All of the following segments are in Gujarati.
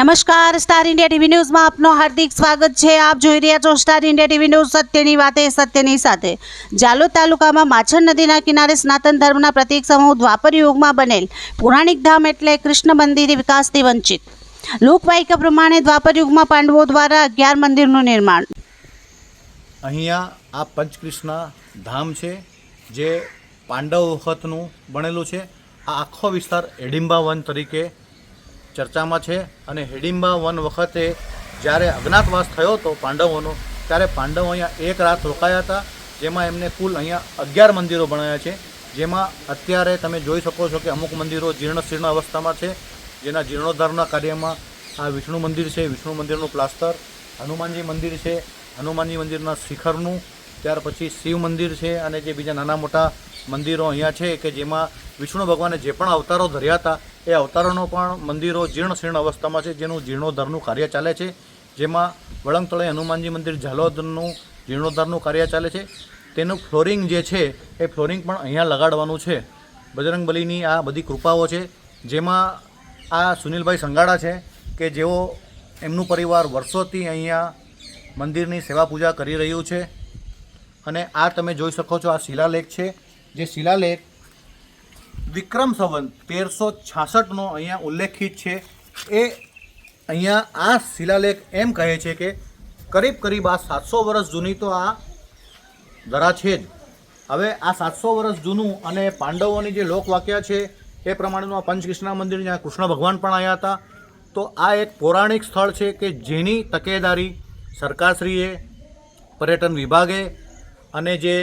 નમસ્કાર સ્ટાર ઇન્ડિયા ટીવી ન્યૂઝમાં આપનું હાર્દિક સ્વાગત છે. આપ જોઈ રહ્યા છો સ્ટાર ઇન્ડિયા ટીવી ન્યૂઝ. સત્યની વાતે, સત્યની સાથે. જાલોદ તાલુકામાં માછર નદીના કિનારે સ્નાતન ધર્મના પ્રતિક સમૂહ દ્વાપર યુગમાં બનેલ પૌરાણિક ધામ એટલે કૃષ્ણ મંદિર વિકાસથી વંચિત. લોકવાયકા પ્રમાણે દ્વાપર યુગમાં પાંડવો દ્વારા અગિયાર મંદિરનું નિર્માણ. અહીંયા આ પંચકૃષ્ણ ધામ છે, જે પાંડવ વખતનું બનેલું છે. આ આખો વિસ્તાર એડિંબા વન તરીકે ચર્ચામાં છે અને હેડિંબા વન વખતે જ્યારે અજ્ઞાતવાસ થયો હતો પાંડવોનો, ત્યારે પાંડવો અહીંયા એક રાત રોકાયા હતા, જેમાં એમને કુલ અહીંયા અગિયાર મંદિરો બનાવ્યા છે, જેમાં અત્યારે તમે જોઈ શકો છો કે અમુક મંદિરો જીર્ણશીર્ણ અવસ્થામાં છે, જેના જીર્ણોદ્ધારના કાર્યમાં આ વિષ્ણુ મંદિર છે, વિષ્ણુ મંદિરનું પ્લાસ્ટર, હનુમાનજી મંદિર છે, હનુમાનજી મંદિરના શિખરનું, ત્યાર પછી શિવ મંદિર છે, અને જે બીજા નાના મોટા મંદિરો અહીંયા છે, કે જેમાં વિષ્ણુ ભગવાને જે પણ અવતારો ધર્યા હતા એ અવતારોનો પણ મંદિરો જીર્ણ શીર્ણ અવસ્થામાં છે, જેનું જીર્ણોદ્ધારનું કાર્ય ચાલે છે. જેમાં વળંગતળે હનુમાનજી મંદિર, ઝાલોદનું જીર્ણોદ્ધારનું કાર્ય ચાલે છે. તેનું ફ્લોરિંગ જે છે, એ ફ્લોરિંગ પણ અહીંયા લગાડવાનું છે. બજરંગબલીની આ બધી કૃપાઓ છે, જેમાં આ સુનિલભાઈ સંગાડા છે કે જેઓ એમનું પરિવાર વર્ષોથી અહીંયા મંદિરની સેવા પૂજા કરી રહ્યું છે. અને આ તમે જોઈ શકો છો, આ શિલાલેખ છે, જે શિલાલેખ વિક્રમ સંવંત, તેરસો છાસઠનો અહીંયા ઉલ્લેખિત છે. એ અહીંયા આ શિલાલેખ એમ કહે છે કે, કરીબ કરીબ આ સાતસો વર્ષ જૂની તો આ ધરા છે જ. હવે આ સાતસો વર્ષ જૂનું અને પાંડવોની જે લોકવાક્ય છે, એ પ્રમાણેનું આ પંચકૃષ્ણ મંદિર જ્યાં કૃષ્ણ ભગવાન પણ આવ્યા હતા. તો આ એક પૌરાણિક સ્થળ છે કે જેની તકેદારી સરકારશ્રીએ, પર્યટન વિભાગે અને જે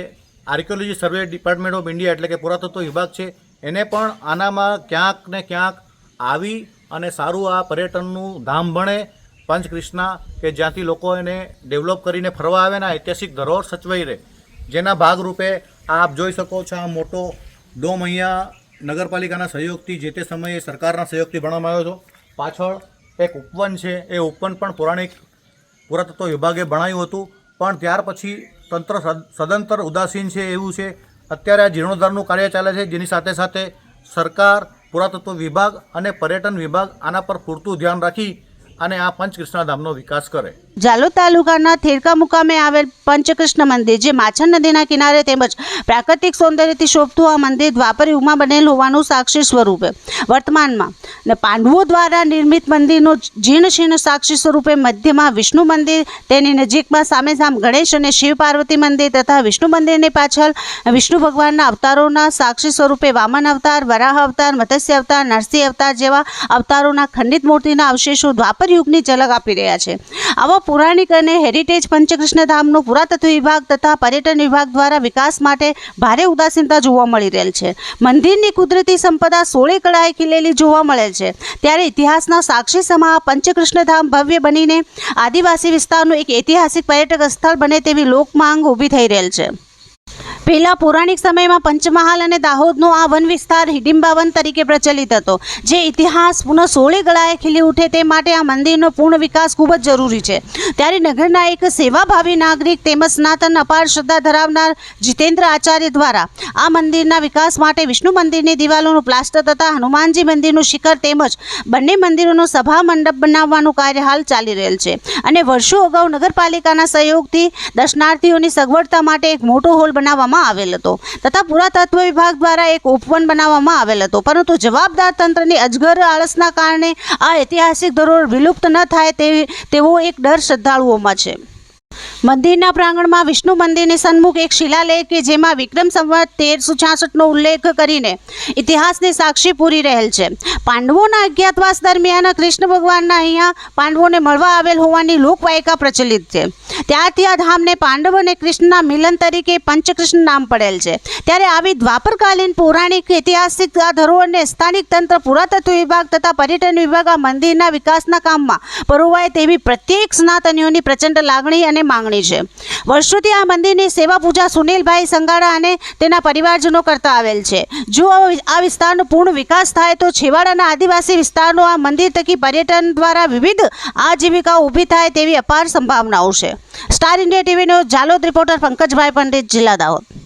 archaeology survey department of India એટલે કે પુરાતત્વ વિભાગ છે એને પણ આનામાં ક્યાંક ને ક્યાંક આવી અને સારું આ પર્યટનનું ધામ ભણે પંચકૃષ્ણા, કે જ્યાંથી લોકો એને ડેવલપ કરીને ફરવા આવે ને ઐતિહાસિક ધરોહર સચવાઈ રહે. જેના ભાગરૂપે આપ જોઈ શકો છો આ મોટો ડોમ અહીંયા નગરપાલિકાના સહયોગથી જે તે સમયે સરકારના સહયોગથી ભણવામાં આવ્યો હતો. પાછળ એક ઉપવન છે, એ ઉપવન પણ પૌરાણિક પુરાતત્વ વિભાગે ભણાયું હતું. પણ ત્યાર પછી તંત્ર સદ- સદંતર ઉદાસીન છે એવું છે અત્યારે આ જીર્ણોદ્ધારનું કાર્ય ચાલે છે, જેની સાથે સાથે સરકાર, પુરાતત્વ વિભાગ અને પર્યટન વિભાગ આના પર પૂરતું ધ્યાન રાખી અને આ પંચકૃષ્ણ ધામનો વિકાસ કરે. જાલોદ તાલુકાના થેરકા મુકામે આવેલ પંચકૃષ્ણ મંદિર, જે માછન નદીના કિનારે તેમજ પ્રાકૃતિક સૌંદર્યથી શોભતું આ મંદિર દ્વાપર યુગમાં બનેલ હોવાનું સાક્ષી સ્વરૂપે વર્તમાનમાં ને પાંડવો દ્વારા નિર્મિત મંદિરનું જીર્ણ શીર્ણ સાક્ષી સ્વરૂપે મધ્યમાં વિષ્ણુ મંદિર, તેની નજીકમાં સામે સામ ગણેશ અને શિવ પાર્વતી મંદિર તથા વિષ્ણુ મંદિરની પાછળ વિષ્ણુ ભગવાનના અવતારોના સાક્ષી સ્વરૂપે વામન અવતાર, વરાહ અવતાર, મત્સ્ય અવતાર, નરસિંહ અવતાર જેવા અવતારોના ખંડિત મૂર્તિના અવશેષો દ્વાપર યુગની ઝલક આપી રહ્યા છે. આવા પૌરાણિક અને હેરિટેજ પંચકૃષ્ણ ધામનો પુરાતત્વ વિભાગ તથા પર્યટન વિભાગ દ્વારા વિકાસ માટે ભારે ઉદાસીનતા જોવા મળી રહેલ છે. મંદિરની કુદરતી સંપદા સોળે કળાએ ખીલેલી જોવા મળે છે. ત્યારે ઇતિહાસના સાક્ષી સમા પંચકૃષ્ણ ધામ ભવ્ય બનીને આદિવાસી વિસ્તારનું એક ઐતિહાસિક પર્યટક સ્થળ બને તેવી લોકમાંગ ઊભી થઈ રહેલ છે. પહેલા પૌરાણિક સમયમાં પંચમહાલ અને દાહોદનો આ વન વિસ્તાર હિડિંબા વન તરીકે પ્રચલિત હતો. જે ઇતિહાસ પુનઃ સોળે ગળાએ ખીલી ઉઠે તે માટે આ મંદિરનો પૂર્ણ વિકાસ ખૂબ જ જરૂરી છે. ત્યારે નગરના એક સેવાભાવી નાગરિક તેમજ સ્નાતન અપાર શ્રદ્ધા ધરાવનાર જીતેન્દ્ર આચાર્ય દ્વારા આ મંદિરના વિકાસ માટે વિષ્ણુ મંદિરની દિવાલોનું પ્લાસ્ટર તથા હનુમાનજી મંદિરનું શિખર તેમજ બંને મંદિરોનો સભા મંડપ બનાવવાનું કાર્ય હાલ ચાલી રહેલ છે અને વર્ષો અગાઉ નગરપાલિકાના સહયોગથી દર્શનાર્થીઓની સગવડતા માટે એક મોટો હોલ બનાવવામાં આવેલ હતો. તથા પુરાતત્વ વિભાગ દ્વારા એક ઉપવન બનાવવામાં આવેલ હતો. પરંતુ જવાબદાર તંત્રની અજગર આળસના કારણે આ ઐતિહાસિક ધરોહર વિલુપ્ત ન થાય તેવી તેવો એક ડર શ્રદ્ધાળુઓમાં છે. મંદિરના પ્રાંગણમાં વિષ્ણુ મંદિરની સન્મુખ એક શિલાલેખ કે જેમાં વિક્રમ સંવત તેરસો છાસઠનો ઉલ્લેખ કરીને ઇતિહાસની સાક્ષી પૂરી રહેલ છે. પાંડવોના અજ્ઞાતવાસ દરમિયાન કૃષ્ણ ભગવાનના અહીંયા પાંડવોને મળવા આવેલ હોવાની લોકવાયકા પ્રચલિત છે. ત્યારથી આ ધામને પાંડવ અને કૃષ્ણના મિલન તરીકે પંચકૃષ્ણ નામ પડેલ છે. ત્યારે આવી દ્વાપરકાલીન પૌરાણિક ઐતિહાસિક આ ધરોહરને સ્થાનિક તંત્ર પુરાતત્વ વિભાગ તથા પર્યટન વિભાગ આ મંદિરના વિકાસના કામમાં પરોવાય તેવી પ્રત્યેક સનાતનીઓની પ્રચંડ લાગણી અને માંગણી છે. વર્ષોથી આ મંદિરની સેવા પૂજા સુનિલભાઈ સંગાડા અને તેના પરિવારજનો કરતા આવેલ છે. જો આ વિસ્તારનો પૂર્ણ વિકાસ થાય તો છેવાડાના આદિવાસી વિસ્તારનો આ મંદિર થકી પર્યટન દ્વારા વિવિધ આજીવિકા ઊભી થાય તેવી અપાર સંભાવનાઓ છે. સ્ટાર ઇન્ડિયા ટીવીનો જાલોદ રિપોર્ટર પંકજભાઈ પંડિત, જિલ્લા દાહોદ.